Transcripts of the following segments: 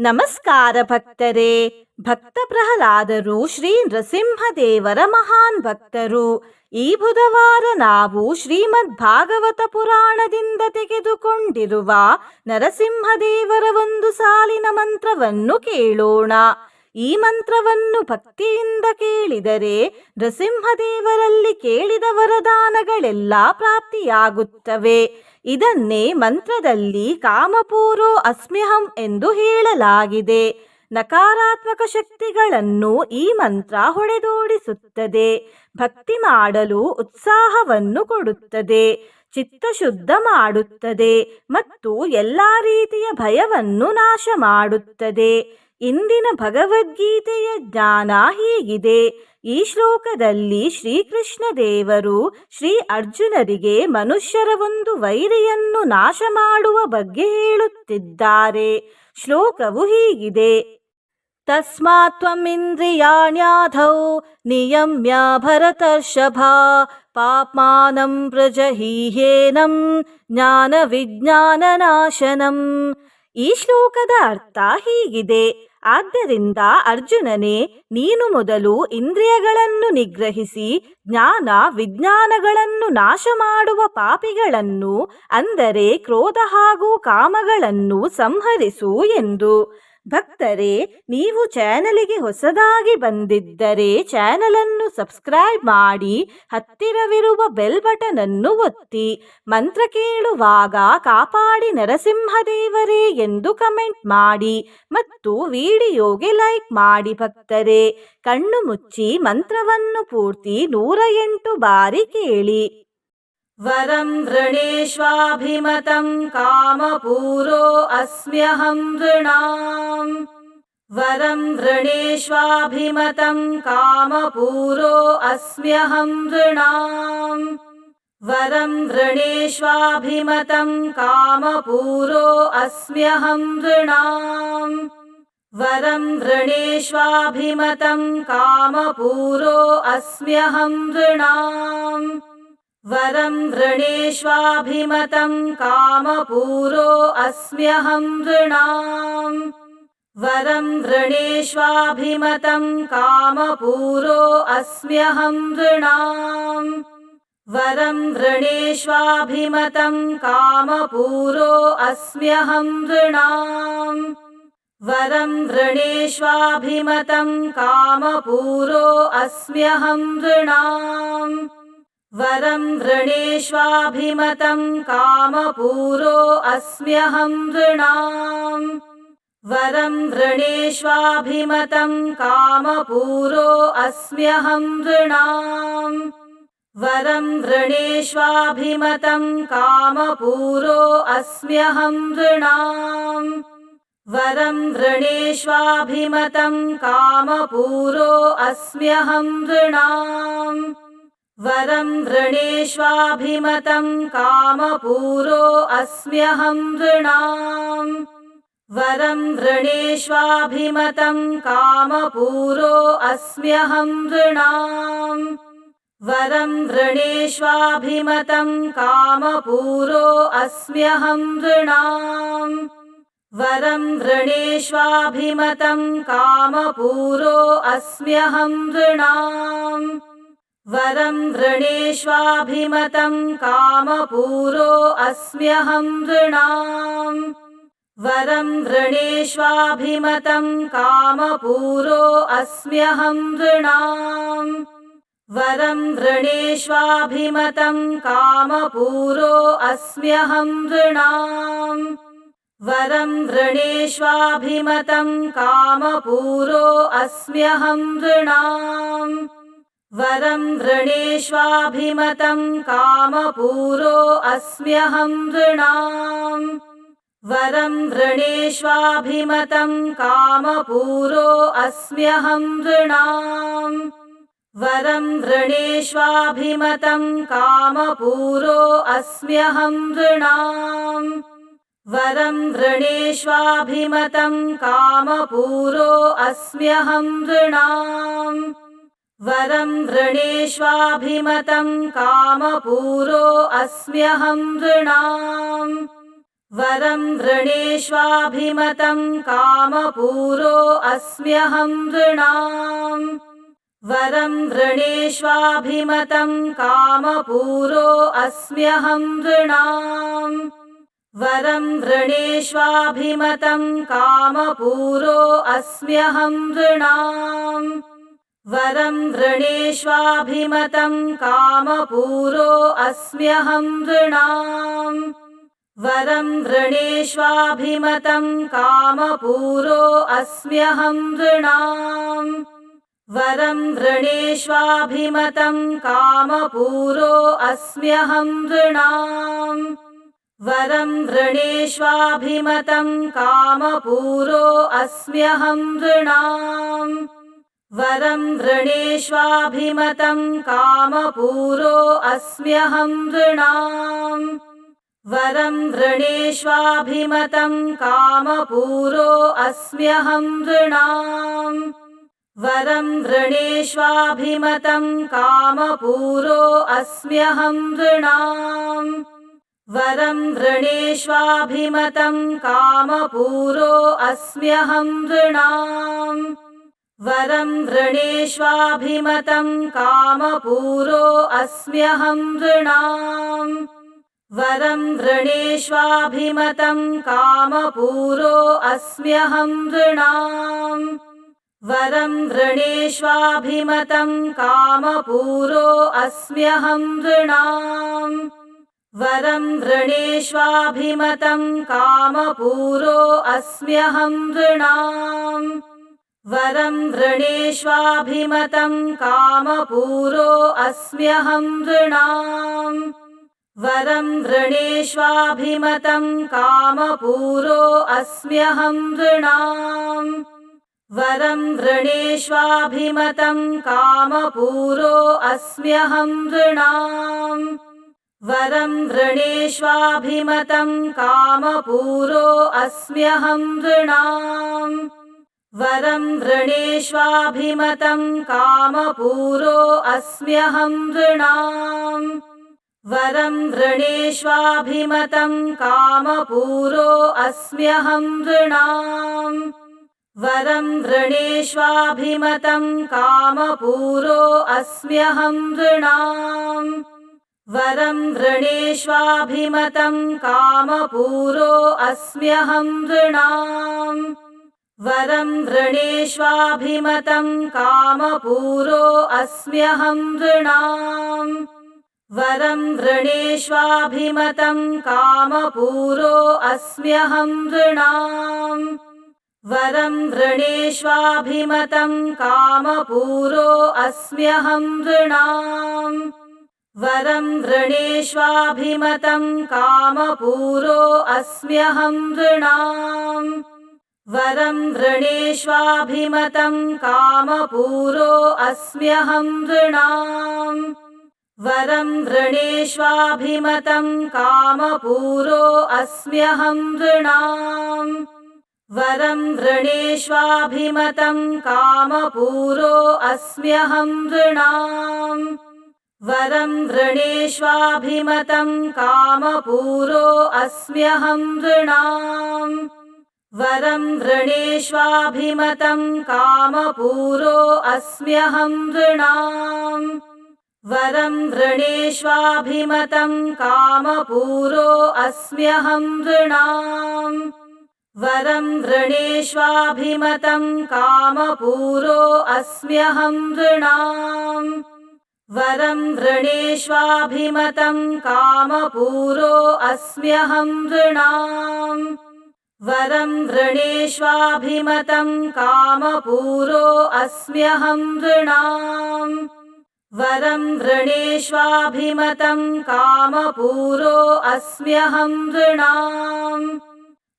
ನಮಸ್ಕಾರ ಭಕ್ತರೇ. ಭಕ್ತ ಪ್ರಹ್ಲಾದರು ಶ್ರೀ ನೃಸಿಂಹದೇವರ ಮಹಾನ್ ಭಕ್ತರು. ಈ ಬುಧವಾರ ನಾವು ಶ್ರೀಮದ್ ಭಾಗವತ ಪುರಾಣದಿಂದ ತೆಗೆದುಕೊಂಡಿರುವ ನರಸಿಂಹದೇವರ ಒಂದು ಸಾಲಿನ ಮಂತ್ರವನ್ನು ಕೇಳೋಣ. ಈ ಮಂತ್ರವನ್ನು ಭಕ್ತಿಯಿಂದ ಕೇಳಿದರೆ ನೃಸಿಂಹದೇವರಲ್ಲಿ ಕೇಳಿದ ವರದಾನಗಳೆಲ್ಲ ಪ್ರಾಪ್ತಿಯಾಗುತ್ತವೆ. ಇದನ್ನೇ ಮಂತ್ರದಲ್ಲಿ ಕಾಮಪೂರೋ ಅಸ್ಮಿಹಂ ಎಂದು ಹೇಳಲಾಗಿದೆ. ನಕಾರಾತ್ಮಕ ಶಕ್ತಿಗಳನ್ನು ಈ ಮಂತ್ರ ಹೊಡೆದೋಡಿಸುತ್ತದೆ. ಭಕ್ತಿ ಮಾಡಲು ಉತ್ಸಾಹವನ್ನು ಕೊಡುತ್ತದೆ. ಚಿತ್ತ ಶುದ್ಧ ಮಾಡುತ್ತದೆ ಮತ್ತು ಎಲ್ಲಾ ರೀತಿಯ ಭಯವನ್ನು ನಾಶ ಮಾಡುತ್ತದೆ. ಇಂದಿನ ಭಗವದ್ಗೀತೆಯ ಜ್ಞಾನ ಹೀಗಿದೆ. ಈ ಶ್ಲೋಕದಲ್ಲಿ ಶ್ರೀಕೃಷ್ಣ ದೇವರು ಶ್ರೀ ಅರ್ಜುನರಿಗೆ ಮನುಷ್ಯರ ಒಂದು ವೈರಿಯನ್ನು ನಾಶ ಮಾಡುವ ಬಗ್ಗೆ ಹೇಳುತ್ತಿದ್ದಾರೆ. ಶ್ಲೋಕವು ಹೀಗಿದೆ. ತಸ್ಮಾತ್ವಮಿಂದ್ರಿಯಾಣ್ಯಾಧೌ ನಿಯಮ್ಯ ಭರತರ್ಷಭಾ ಪಾಪ್ಮಾನಂ ಪ್ರಜಹೀಹೇನಂ ಜ್ಞಾನ ವಿಜ್ಞಾನ ಈ ಶ್ಲೋಕದ ಅರ್ಥ ಹೀಗಿದೆ. ಆದ್ದರಿಂದ ಅರ್ಜುನನೇ, ನೀನು ಮೊದಲು ಇಂದ್ರಿಯಗಳನ್ನು ನಿಗ್ರಹಿಸಿ, ಜ್ಞಾನ, ವಿಜ್ಞಾನಗಳನ್ನು ನಾಶ ಮಾಡುವ ಪಾಪಿಗಳನ್ನು, ಅಂದರೆ ಕ್ರೋಧ ಹಾಗೂ ಕಾಮಗಳನ್ನು ಸಂಹರಿಸು ಎಂದು. ಭಕ್ತರೇ, ನೀವು ಚಾನಲಿಗೆ ಹೊಸದಾಗಿ ಬಂದಿದ್ದರೆ ಚಾನಲನ್ನು ಸಬ್ಸ್ಕ್ರೈಬ್ ಮಾಡಿ, ಹತ್ತಿರವಿರುವ ಬೆಲ್ ಬಟನ್ ಅನ್ನು ಒತ್ತಿ, ಮಂತ್ರ ಕೇಳುವಾಗ ಕಾಪಾಡಿ ನರಸಿಂಹದೇವರೇ ಎಂದು ಕಮೆಂಟ್ ಮಾಡಿ ಮತ್ತು ವಿಡಿಯೋಗೆ ಲೈಕ್ ಮಾಡಿ ಭಕ್ತರೇ, ಕಣ್ಣು ಮುಚ್ಚಿ ಮಂತ್ರವನ್ನು ಪೂರ್ತಿ ನೂರ ಎಂಟು ಬಾರಿ ಕೇಳಿ. वरं वृणेष्वाभिमतं कामपूरो अस्म्यहं नृणाम् वरं वृणेष्वाभिमतं कामपूरो अस्म्यहं नृणाम् वरं वृणेष्वाभिमतं कामपूरो अस्म्यहं नृणाम् वरं वृणेष्वाभिमतं कामपूरो अस्म्यहं नृणाम् वरं वृणेष्वाभिमतं कामपूरो अस्म्यहं नृणाम् वरं वृणेष्वाभिमतं कामपूरो अस्म्यहं नृणाम् वरं वृणेष्वाभिमतं कामपूरो अस्म्यहं नृणाम् वरं वृणेष्वाभिमतं कामपूरो अस्म्यहं नृणाम् वरं वृणेष्वाभिमतं कामपूरो अस्म्यहं नृणाम् वरं वृणेष्वाभिमतं कामपूरो अस्म्यहं नृणाम् वरं वृणेष्वाभिमतं कामपूरो अस्म्यहं नृणाम् वरं वृणेष्वाभिमतं कामपूरो अस्म्यहं नृणाम् वरं वृणेष्वाभिमतं कामपूरो अस्म्यहं नृणाम् वरं वृणेष्वाभिमतं कामपूरो अस्म्यहं नृणाम् वरं वृणेष्वाभिमतं कामपूरो अस्म्यहं नृणाम् वरं वृणेष्वाभिमतं कामपूरो अस्म्यहं नृणाम् वरं वृणेष्वाभिमतं कामपूरो अस्म्यहं नृणाम् वरं वृणेष्वाभिमतं कामपूरो अस्म्यहं नृणाम् वरं वृणेष्वाभिमतं कामपूरो अस्म्यहं नृणाम् वरं वृणेष्वाभिमतं कामपूरो अस्म्यहं नृणाम् वरं वृणेष्वाभिमतं कामपूरो अस्म्यहं नृणाम् वरं वृणेष्वाभिमतं कामपूरो अस्म्यहं नृणाम् वरं वृणेष्वाभिमतं कामपूरो अस्म्यहं नृणाम् वरं वृणेष्वाभिमतं कामपूरो अस्म्यहं नृणाम् वरं वृणेष्वाभिमतं कामपूरो अस्म्यहं नृणाम् वरं वृणेष्वाभिमतं कामपूरो अस्म्यहं नृणाम् वरं वृणेष्वाभिमतं कामपूरो अस्म्यहं नृणाम् वरं वृणेष्वाभिमतं कामपूरो अस्म्यहं नृणाम् वरं वृणेष्वाभिमतं कामपूरो अस्म्यहं नृणाम् वरं वृणेष्वाभिमतं कामपूरो अस्म्यहं नृणाम् वरं वृणेष्वाभिमतं कामपूरो अस्म्यहं नृणाम् वरं वृणेष्वाभिमतं कामपूरो अस्म्यहं नृणाम् वरं वृणेष्वाभिमतं कामपूरो अस्म्यहं नृणाम् वरं वृणेष्वाभिमतं कामपूरो अस्म्यहं नृणाम् वरं वृणेष्वाभिमतं कामपूरो अस्म्यहं नृणाम् वरं वृणेष्वाभिमतं कामपूरो अस्म्यहं नृणाम् वरं वृणेष्वाभिमतं कामपूरो अस्म्यहं नृणाम् वरं वृणेष्वाभिमतं कामपूरो अस्म्यहं नृणाम् वरं वृणेष्वाभिमतं कामपूरो अस्म्यहं नृणाम् वरं वृणेष्वाभिमतं कामपूरो अस्म्यहं नृणाम् वरं वृणेष्वाभिमतं कामपूरो अस्म्यहं नृणाम् वरं वृणेष्वाभिमतं कामपूरो अस्म्यहं नृणाम् वरं वृणेष्वाभिमतं कामपूरो अस्म्यहं नृणाम् वरं वृणेष्वाभिमतं कामपूरो अस्म्यहं नृणाम् वरं वृणेष्वाभिमतं कामपूरो अस्म्यहं नृणाम् वरं वृणेष्वाभिमतं कामपूरो अस्म्यहं नृणाम् वरं वृणेष्वाभिमतं कामपूरो अस्म्यहं नृणाम् वरं वृणेष्वाभिमतं कामपूरो अस्म्यहं नृणाम् वरं वृणेष्वाभिमतं कामपूरो अस्म्यहं नृणाम् वरं वृणेष्वाभिमतं कामपूरो अस्म्यहं नृणाम् वरं वृणेष्वाभिमतं कामपूरो अस्म्यहं नृणाम् वरं वृणेष्वाभिमतं कामपूरो अस्म्यहं नृणाम् वरं वृणेष्वाभिमतं कामपूरो अस्म्यहं नृणाम् वरं वृणेष्वाभिमतं कामपूरो अस्म्यहं नृणाम् वरं वृणेष्वाभिमतं कामपूरो अस्म्यहं नृणाम् वरं वृणेष्वाभिमतं कामपूरो अस्म्यहं नृणाम् वरं वृणेष्वाभिमतं कामपूरो अस्म्यहं नृणाम् वरं वृणेष्वाभिमतं कामपूरो अस्म्यहं नृणाम् वरं वृणेष्वाभिमतं कामपूरो अस्म्यहं नृणाम् वरं वृणेष्वाभिमतं कामपूरो अस्म्यहं नृणाम् वरं वृणेष्वाभिमतं कामपूरो अस्म्यहं नृणाम् वरं वृणेष्वाभिमतं कामपूरो अस्म्यहं नृणाम्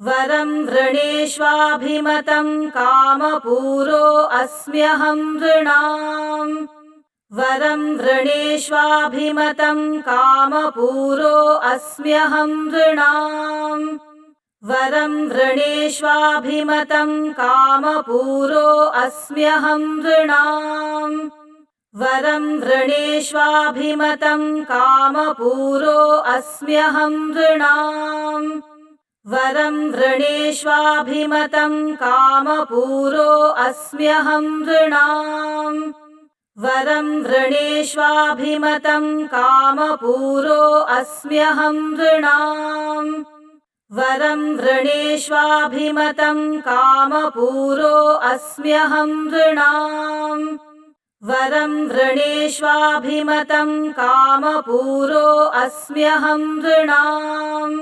वरं वृणेष्वाभिमतं कामपूरो अस्म्यहं नृणाम् वरं वृणेष्वाभिमतं कामपूरो अस्म्यहं नृणाम् वरं वृणेष्वाभिमतं कामपूरो अस्म्यहं नृणाम् वरं वृणेष्वाभिमतं कामपूरो अस्म्यहं नृणाम् वरं वृणेष्वाभिमतं कामपूरो अस्म्यहं नृणाम् वरं वृणेष्वाभिमतं कामपूरो अस्म्यहं नृणाम् वरं वृणेष्वाभिमतं कामपूरो अस्म्यहं नृणाम् वरं वृणेष्वाभिमतं कामपूरो अस्म्यहं नृणाम्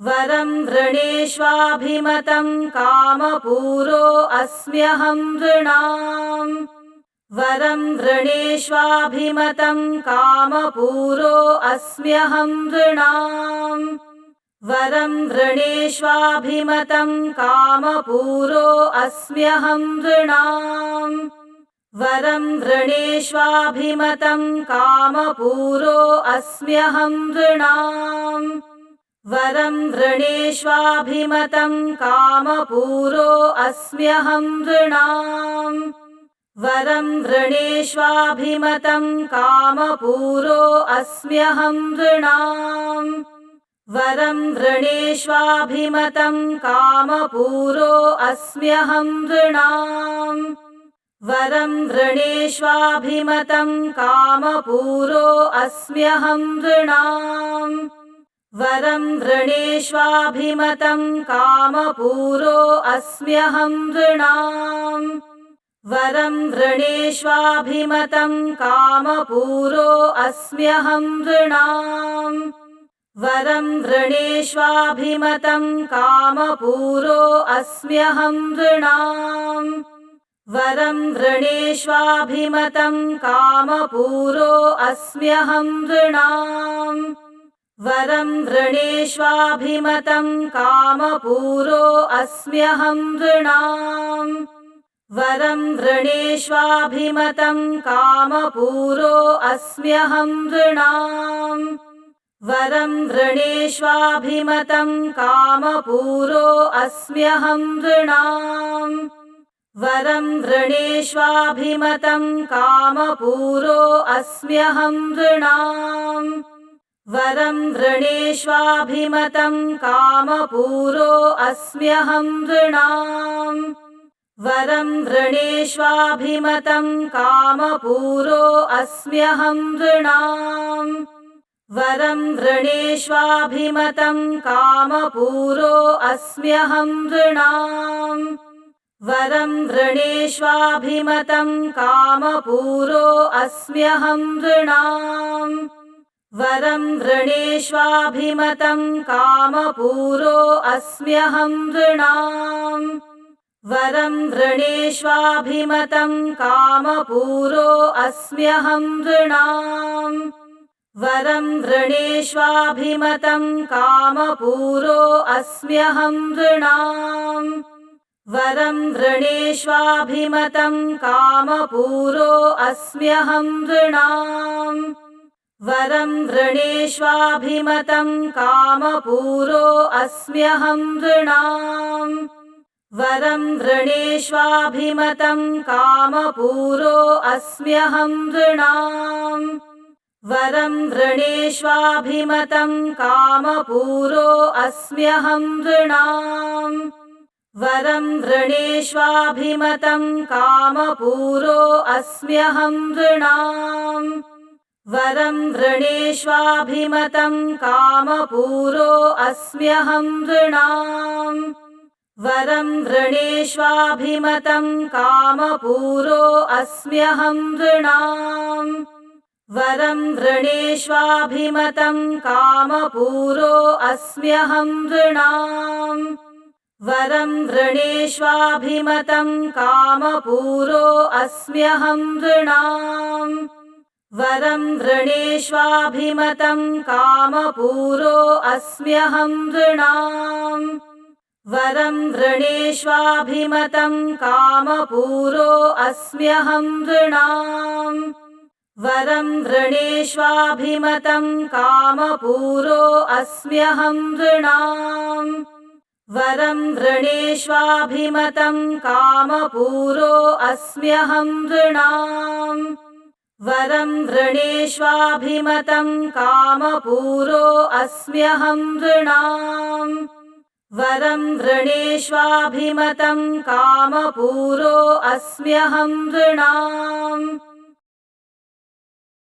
वरं वृणेष्वाभिमतं कामपूरो अस्म्यहं नृणाम् वरं वृणेष्वाभिमतं कामपूरो अस्म्यहं नृणाम् वरं वृणेष्वाभिमतं कामपूरो अस्म्यहं नृणाम् वरं वृणेष्वाभिमतं कामपूरो अस्म्यहं नृणाम् वरं वृणेष्वाभिमतं कामपूरो अस्म्यहं नृणाम् वरं वृणेष्वाभिमतं कामपूरो अस्म्यहं नृणाम् वरं वृणेष्वाभिमतं कामपूरो अस्म्यहं नृणाम् वरं वृणेष्वाभिमतं कामपूरो अस्म्यहं नृणाम् वरं वृणेष्वाभिमतं कामपूरो अस्म्यहं नृणाम् वरं वृणेष्वाभिमतं कामपूरो अस्म्यहं नृणाम् वरं वृणेष्वाभिमतं कामपूरो अस्म्यहं नृणाम् वरं वृणेष्वाभिमतं कामपूरो अस्म्यहं नृणाम् वरं वृणेष्वाभिमतं कामपूरो अस्म्यहं नृणाम् वरं वृणेष्वाभिमतं कामपूरो अस्म्यहं नृणाम् वरं वृणेष्वाभिमतं कामपूरो अस्म्यहं नृणाम् वरं वृणेष्वाभिमतं कामपूरो अस्म्यहं नृणाम् वरं वृणेष्वाभिमतं कामपूरो अस्म्यहं नृणाम् वरं वृणेष्वाभिमतं कामपूरो अस्म्यहं नृणाम् वरं वृणेष्वाभिमतं कामपूरो अस्म्यहं नृणाम् वरं वृणेष्वाभिमतं कामपूरो अस्म्यहं नृणाम् वरं वृणेष्वाभिमतं कामपूरो अस्म्यहं नृणाम् वरं वृणेष्वाभिमतं कामपूरो अस्म्यहं नृणाम् वरं वृणेष्वाभिमतं कामपूरो अस्म्यहं नृणाम् वरं वृणेष्वाभिमतं कामपूरो अस्म्यहं नृणाम् वरं वृणेष्वाभिमतं कामपूरो अस्म्यहं नृणाम् वरं वृणेष्वाभिमतं कामपूरो अस्म्यहं नृणाम् वरं वृणेष्वाभिमतं कामपूरो अस्म्यहं नृणाम् वरं वृणेष्वाभिमतं कामपूरो अस्म्यहं नृणाम् वरं वृणेष्वाभिमतं कामपूरो अस्म्यहं नृणाम् वरं वृणेष्वाभिमतं कामपूरो अस्म्यहं नृणाम् वरं वृणेष्वाभिमतं कामपूरो अस्म्यहं नृणाम् वरं वृणेष्वाभिमतं कामपूरो अस्म्यहं नृणाम् वरं वृणेष्वाभिमतं कामपूरो अस्म्यहं नृणाम् वरं वृणेष्वाभिमतं कामपूरो अस्म्यहं नृणाम् वरं वृणेष्वाभिमतं कामपूरो अस्म्यहं नृणाम् वरं वृणेष्वाभिमतं कामपूरो अस्म्यहं नृणाम् वरं वृणेष्वाभिमतं कामपूरो अस्म्यहं नृणाम् वरं वृणेष्वाभिमतं कामपूरो अस्म्यहं नृणाम्